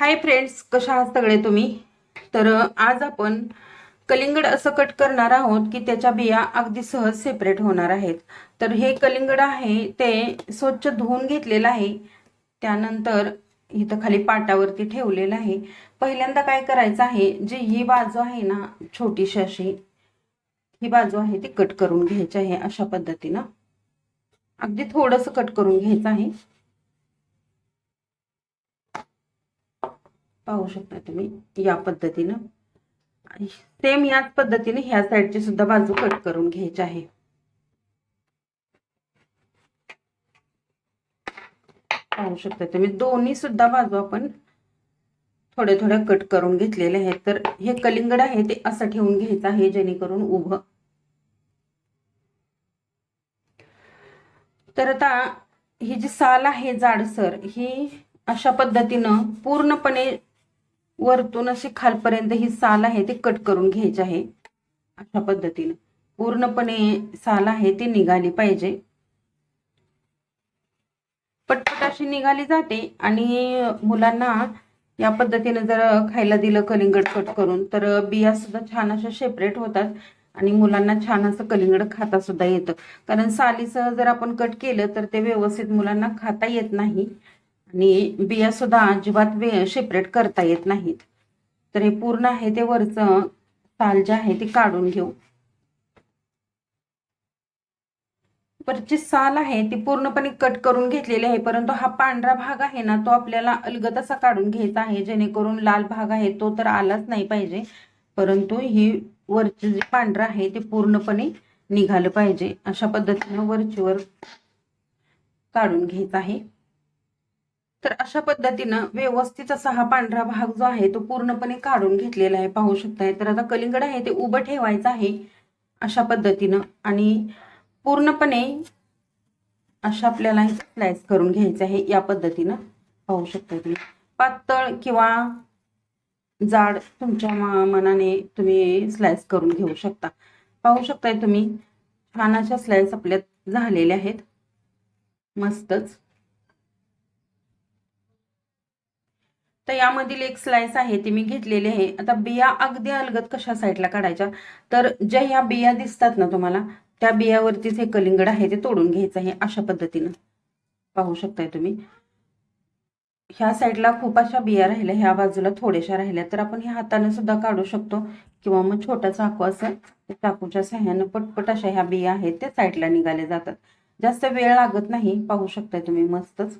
Hi friends कशा आहात सगळे तुम्ही? तर आज आपण कलिंगड असं कट करणार आहोत की त्याच्या बिया अगदी सहज सेपरेट होणार आहेत. तर हे कलिंगड आहे ते स्वच्छ धुवून घेतलेलं आहे. त्यानंतर इथं खाली पाटावरती ठेवलेलं आहे. पहिल्यांदा काय करायचं आहे जी ही बाजू आहे ना छोटीशी अशी ही बाजू आहे ती कट करून घ्यायची आहे अशा पद्धतीनं. अगदी थोडंसं कट करून घ्यायचं आहे. पाहू शकता तुम्ही या पद्धतीनं. सेम याच पद्धतीने ह्या साईडची सुद्धा बाजू कट करून घ्यायची आहे. पाहू शकता तुम्ही दोन्ही सुद्धा बाजू आपण थोड्या थोड्या कट करून घेतलेले आहेत. तर हे कलिंगड आहे ते असं ठेवून घ्यायचं आहे जेणेकरून उभं. तर आता ही जी साल आहे जाडसर ही अशा पद्धतीनं पूर्णपणे वरतून अशी खालपर्यंत ही साल आहे ती कट करून घ्यायची आहे. अशा पद्धतीने. पूर्णपणे साल आहे ती निघाली पाहिजे. पटपट अशी निघाली जाते आणि मुलांना या पद्धतीने जर खायला दिलं कलिंगड कट करून तर बिया सुद्धा छान अशा सेपरेट होतात आणि मुलांना छान असं कलिंगड खाता सुद्धा येतं. कारण सालीसह जर आपण कट केलं तर ते व्यवस्थित मुलांना खाता येत नाही. आणि बिया सुद्धा अजिबात सेपरेट करता येत नाहीत. तर हे पूर्ण आहे ते वरचं साल जे आहे ते काढून घेऊ. वरची साल आहे ती पूर्णपणे कट करून घेतलेली आहे परंतु हा पांढरा भाग आहे ना तो आपल्याला अलगत असा काढून घ्यायचा आहे जेणेकरून लाल भाग आहे तो तर आलाच नाही पाहिजे. परंतु ही वरची जे पांढरा आहे ते पूर्णपणे निघालं पाहिजे. अशा पद्धतीनं वरचीवर काढून घ्यायचा आहे. तर अशा पद्धतीनं व्यवस्थित असा हा पांढरा भाग जो आहे तो पूर्णपणे काढून घेतलेला आहे पाहू शकताय. तर आता कलिंगड आहे ते उभं ठेवायचं आहे अशा पद्धतीनं आणि पूर्णपणे अशा आपल्याला स्लाइस करून घ्यायचं आहे या पद्धतीनं. पाहू शकता तुम्ही. पातळ किंवा जाड तुमच्या मनाने तुम्ही स्लाइस करून घेऊ शकता. पाहू शकताय तुम्ही. छान अशा स्लाइस आपल्या झालेल्या आहेत. मस्तच. तर यामधील एक स्लाइस आहे ती मी घेतलेली आहे. आता बिया अगदी अलगद कशा साईडला काढायच्या? तर ज्या ह्या बिया दिसतात ना तुम्हाला त्या बियावरतीच हे कलिंगड आहे ते तोडून घ्यायचं आहे अशा पद्धतीनं. पाहू शकताय तुम्ही. ह्या साईडला खूप अशा बिया राहिल्या ह्या बाजूला थोड्याशा राहिल्या तर आपण ह्या हाताने सुद्धा काढू शकतो. किंवा मग छोटा चाकू असं चाकूच्या सहाय्यानं पटपट अशा ह्या बिया आहेत त्या साईडला निघाले जातात. जास्त वेळ लागत नाही पाहू शकताय तुम्ही मस्तच.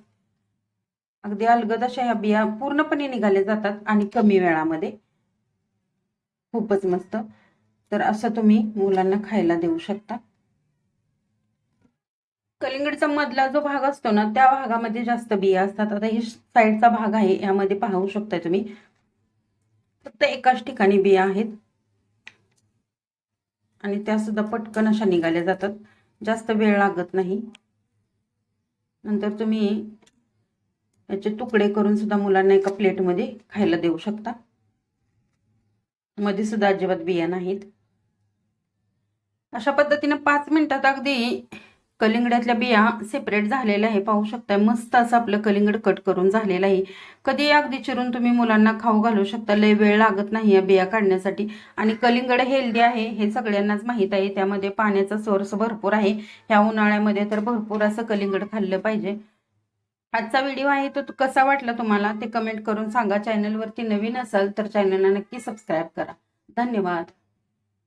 अगदी अलगद अशा ह्या बिया पूर्णपणे निघाले जातात आणि कमी वेळामध्ये. खूपच मस्त. तर असं तुम्ही मुलांना खायला देऊ शकता. कलिंगडचा मधला जो भाग असतो ना त्या भागामध्ये जास्त बिया असतात. आता ही साईडचा भाग आहे यामध्ये पाहू शकताय तुम्ही. फक्त एकाच ठिकाणी बिया आहेत. आणि त्या सुद्धा पटकन अशा निघाल्या जातात. जास्त वेळ लागत नाही. नंतर तुम्ही याचे तुकडे करून सुद्धा मुलांना एका प्लेटमध्ये खायला देऊ शकता. मध्ये सुद्धा अजिबात बिया नाहीत. अशा पद्धतीने पाच मिनिटात अगदी कलिंगड्यातल्या बिया सेपरेट झालेल्या आहे. पाहू शकताय मस्त असं आपलं कलिंगड कट करून झालेलं आहे. कधी अगदी चिरून तुम्ही मुलांना खाऊ घालू शकता. लय वेळ लागत नाही या बिया काढण्यासाठी. आणि कलिंगड हेल्दी आहे हे सगळ्यांनाच माहीत आहे. त्यामध्ये पाण्याचा सोर्स भरपूर आहे. ह्या उन्हाळ्यामध्ये तर भरपूर असं कलिंगड खाल्लं पाहिजे. आजचा व्हिडिओ आहे तो कसा वाटला तुम्हाला? ते कमेंट करून सांगा. चॅनलवरती नवीन असाल तर चॅनलला नक्की सबस्क्राईब करा. धन्यवाद.